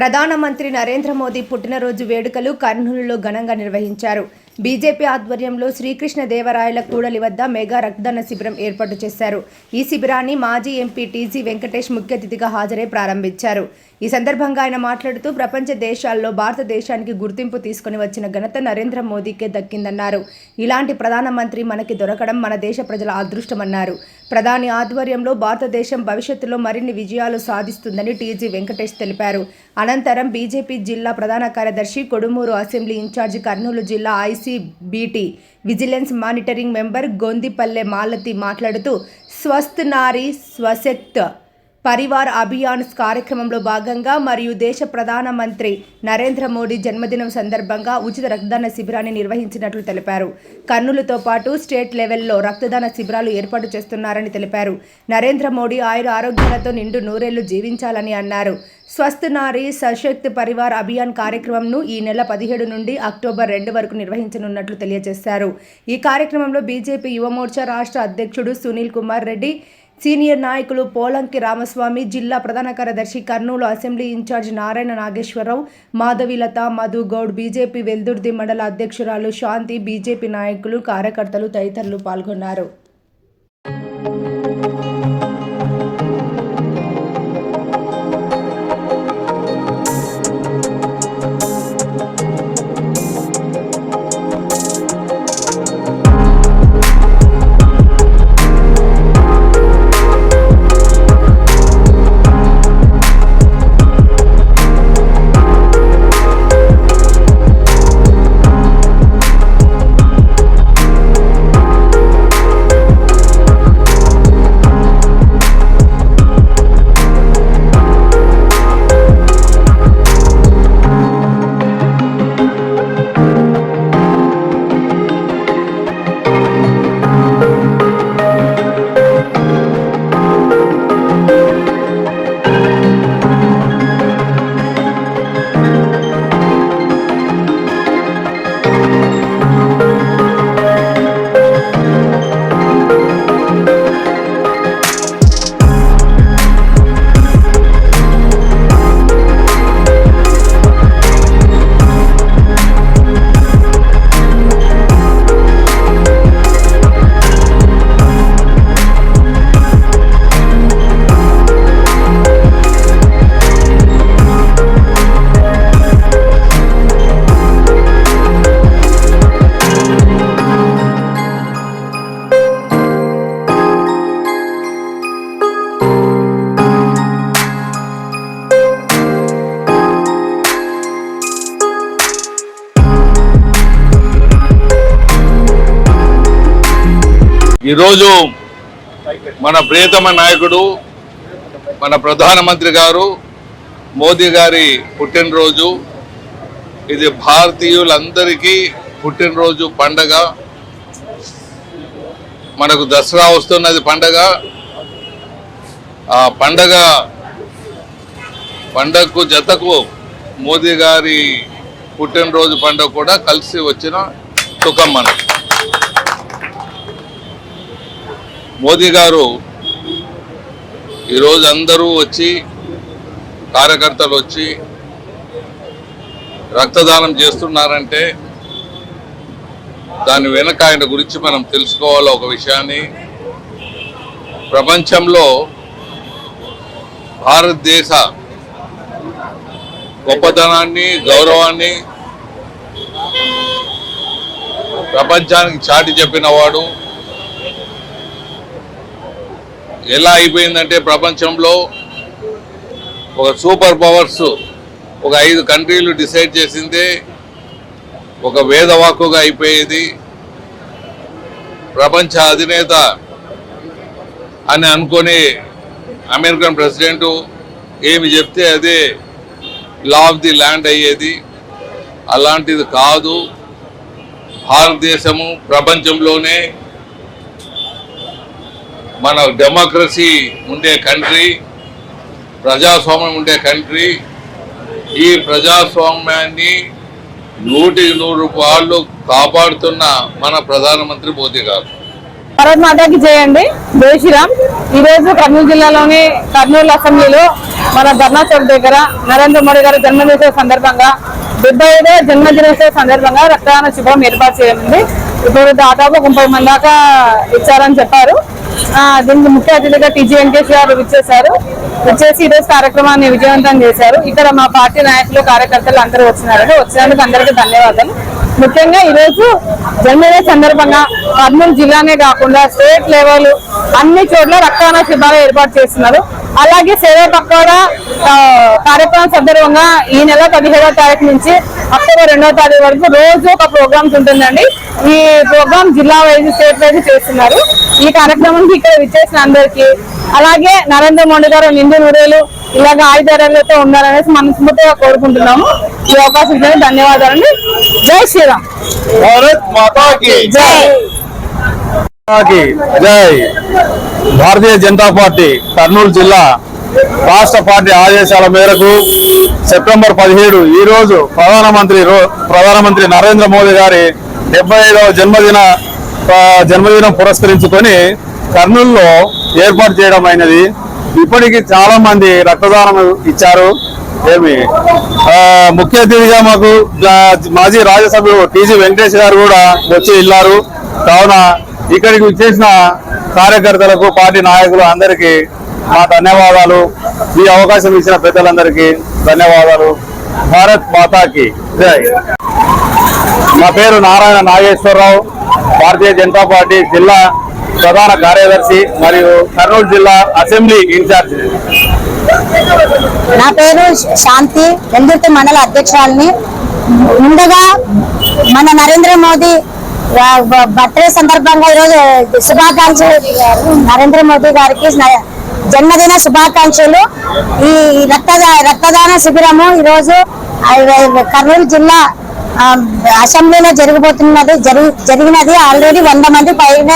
ప్రధానమంత్రి నరేంద్ర మోదీ పుట్టినరోజు వేడుకలు కర్నూలులో ఘనంగా నిర్వహించారు. బీజేపీ ఆధ్వర్యంలో శ్రీకృష్ణ దేవరాయల కూడలి వద్ద మెగా రక్తదాన శిబిరం ఏర్పాటు చేశారు. ఈ శిబిరాన్ని మాజీ ఎంపీ టీజీ వెంకటేష్ ముఖ్య అతిథిగా హాజరై ప్రారంభించారు. ఈ సందర్భంగా ఆయన మాట్లాడుతూ ప్రపంచ దేశాల్లో భారతదేశానికి గుర్తింపు తీసుకుని వచ్చిన ఘనత నరేంద్ర మోదీకే దక్కిందన్నారు. ఇలాంటి ప్రధానమంత్రి మనకి దొరకడం మన దేశ ప్రజల అదృష్టమన్నారు. ప్రధాని ఆధ్వర్యంలో భారతదేశం భవిష్యత్తులో మరిన్ని విజయాలు సాధిస్తుందని టీజీ వెంకటేష్ తెలిపారు. అనంతరం బీజేపీ జిల్లా ప్రధాన కార్యదర్శి కొడుమూరు అసెంబ్లీ ఇన్ఛార్జి కర్నూలు జిల్లా ICBT vigilance monitoring member Gondipalle Malathi మాట్లాడుతూ స్వస్థ్ నారీ స్వశక్త్ పరివార్ అభియాన్ కార్యక్రమంలో భాగంగా మరియు దేశ ప్రధానమంత్రి నరేంద్ర మోడీ జన్మదినం సందర్భంగా ఉచిత రక్తదాన శిబిరాన్ని నిర్వహించినట్లు తెలిపారు. కర్నూలుతో పాటు స్టేట్ లెవెల్లో రక్తదాన శిబిరాలు ఏర్పాటు చేస్తున్నారని తెలిపారు. నరేంద్ర మోడీ ఆయుర ఆరోగ్యాలతో నిండు నూరేళ్ళు జీవించాలని అన్నారు. స్వస్థ నారీ సశక్త్ పరివార్ అభియాన్ కార్యక్రమంను ఈ నెల పదిహేడు నుండి అక్టోబర్ రెండు వరకు నిర్వహించనున్నట్లు తెలియజేశారు. ఈ కార్యక్రమంలో బీజేపీ యువమోర్చా రాష్ట్ర అధ్యక్షుడు సునీల్ కుమార్ రెడ్డి సీనియర్ నాయకులు పోలంకి రామస్వామి జిల్లా ప్రధాన కార్యదర్శి Kurnool assembly incharge Narayana Nageswararao Madhavilatha Madhu Goud BJP Veldurthi మండల అధ్యక్షురాలు శాంతి బీజేపీ నాయకులు కార్యకర్తలు తదితరులు పాల్గొన్నారు. ఈరోజు మన ప్రియతమ నాయకుడు మన ప్రధానమంత్రి గారు మోదీ గారి పుట్టినరోజు. ఇది భారతీయులందరికీ పుట్టినరోజు పండగ. మనకు దసరా వస్తున్నది పండగ. ఆ పండగ పండగకు జతకు మోదీ గారి పుట్టినరోజు పండుగ కూడా కలిసి వచ్చిన సుఖం మనకు. మోదీ గారు ఈరోజు అందరూ వచ్చి కార్యకర్తలు వచ్చి రక్తదానం చేస్తున్నారంటే దాని వెనక ఆయన గురించి మనం తెలుసుకోవాలి ఒక విషయాన్ని? ప్రపంచంలో భారతదేశ గొప్పతనాన్ని గౌరవాన్ని ప్రపంచానికి చాటి చెప్పినవాడు ఎలా అయిపోయిందంటే ప్రపంచంలో ఒక సూపర్ పవర్స్ ఒక ఐదు కంట్రీలు డిసైడ్ చేసిందే. ఒక వేదవాక్కుగా అయిపోయేది. ప్రపంచ అధినేత అని అనుకొని అమెరికన్ ప్రెసిడెంట్ ఏమి చెప్తే అదే లా ఆఫ్ ది ల్యాండ్ అయ్యేది. అలాంటిది కాదు. భారతదేశము ప్రపంచంలోనే మన డెమోక్రసీ ఉండే కంట్రీ ప్రజాస్వామ్యం ఉండే కంట్రీ ఈ ప్రజాస్వామ్యాన్ని నూటికి నూరు వాళ్ళు కాపాడుతున్న మన ప్రధానమంత్రి మోదీ గారు. భారత్ మాతాకి చేయండి జై శ్రీరామ్. ఈ రోజు కర్నూలు జిల్లాలోని కర్నూలు అసెంబ్లీలో మన ధర్నా చౌక్ దగ్గర నరేంద్ర మోడీ గారి జన్మదినోత్సవ సందర్భంగా డెబ్బై ఐదో జన్మదినోత్సవ సందర్భంగా రక్తదాన శిబిరం ఏర్పాటు చేయనుంది. ఇప్పుడు దాదాపు ముప్పై మంది దాకా ఇచ్చారని చెప్పారు. దీనికి ముఖ్య అతిథిగా టీజీ వెంకటేష్ గారు విచ్చేశారు. వచ్చేసి ఈరోజు కార్యక్రమాన్ని విజయవంతం చేశారు. ఇక్కడ మా పార్టీ నాయకులు కార్యకర్తలు అందరూ వచ్చినారండి వచ్చినందుకు అందరికీ ధన్యవాదాలు. ముఖ్యంగా ఈరోజు జన్మదిన సందర్భంగా కర్నూలు జిల్లానే కాకుండా స్టేట్ లెవెల్ అన్ని చోట్ల రక్తదాన శిబిరాలు ఏర్పాటు చేస్తున్నారు. అలాగే సేవా పక్కోడా కార్యక్రమం సందర్భంగా ఈ నెల పదిహేడవ తారీఖు నుంచి అక్టోబర్ రెండవ తారీఖు వరకు రోజు ఒక ప్రోగ్రామ్స్ ఉంటుందండి. ఈ ప్రోగ్రామ్ జిల్లా వైజ్ స్టేట్ వైజ్ చేస్తున్నారు. ఈ కార్యక్రమానికి ఇక్కడ విచ్చేసిన అందరికీ అలాగే నరేంద్ర మోడీ గారు నిండు నూరేలు ఇలాగ ఆయుధారాలతో ఉండాలనేసి మనస్ఫూర్తిగా కోరుకుంటున్నాము. ఈ అవకాశం ధన్యవాదాలండి. జై శ్రీరామ్. భారత్ జై. జై. భారతీయ జనతా పార్టీ కర్నూలు జిల్లా రాష్ట్ర పార్టీ ఆదేశాల మేరకు సెప్టెంబర్ పదిహేడు ఈ రోజు ప్రధానమంత్రి ప్రధానమంత్రి నరేంద్ర మోదీ గారి డెబ్బై జన్మదిన జన్మదినం పురస్కరించుకొని కర్నూలులో ఏర్పాటు చేయడం అయినది. ఇప్పటికి చాలా మంది రక్తదానం ఇచ్చారు. ఏమి? ముఖ్య అతిథిగా మాకు మాజీ రాజ్యసభ్యులు టీజీ వెంకటేష్ గారు కూడా వచ్చి ఇల్లారు. కావున ఇక్కడికి వచ్చేసిన కార్యకర్తలకు పార్టీ నాయకులు అందరికీ మా ధన్యవాదాలు. ఈ అవకాశం ఇచ్చిన పెద్దలందరికీ ధన్యవాదాలు. భారత్ మాతాకి జై. నా పేరు నారాయణ నాగేశ్వరరావు. భారతీయ జనతా పార్టీ జిల్లా ప్రధాన కార్యదర్శి మరియు కర్నూలు జిల్లా అసెంబ్లీ ఇన్ఛార్జ్. నా పేరు శాంతి వెల్దుర్తి మండల అధ్యక్షురాలని. ముందుగా మన నరేంద్ర మోదీ బర్త్డే సందర్భంగా ఈరోజు శుభాకాంక్షలు నరేంద్ర మోదీ గారికి జన్మదిన శుభాకాంక్షలు. ఈ రక్తదా రక్తదాన శిబిరము ఈరోజు కర్నూలు జిల్లా అసెంబ్లీలో జరగబోతున్నది జరిగినది. ఆల్రెడీ వంద మంది పైన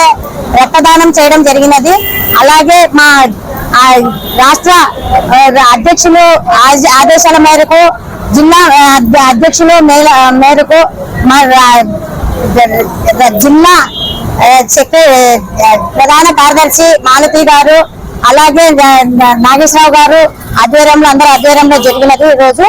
రక్తదానం చేయడం జరిగినది. అలాగే మా రాష్ట్ర అధ్యక్షులు ఆదేశాల మేరకు జిల్లా అధ్యక్షులు మేల- మేరకు మా రా- జిల్లా ప్రధాన కార్యదర్శి మాలతి గారు అలాగే నాగేశ్వరరావు గారు ఆధ్వర్యంలో అందరూ ఆధ్వర్యంలో జరిగినది ఈ రోజు.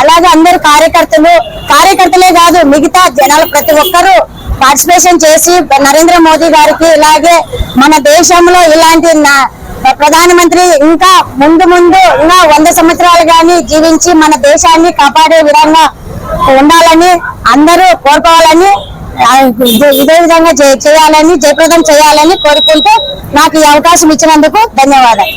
అలాగే అందరు కార్యకర్తలు కార్యకర్తలే కాదు మిగతా జనాలు ప్రతి ఒక్కరూ పార్టిసిపేషన్ చేసి నరేంద్ర మోదీ గారికి ఇలాగే మన దేశంలో ఇలాంటి నా- ప్రధానమంత్రి ఇంకా ముందు ముందు ఇంకా వంద సంవత్సరాలు గాని జీవించి మన దేశాన్ని కాపాడే విధంగా ఉండాలని అందరూ కోరుకోవాలని ఇదే విధంగా చేయాలని జయప్రదం చేయాలని కోరుకుంటూ నాకు ఈ అవకాశం ఇచ్చినందుకు ధన్యవాదాలు.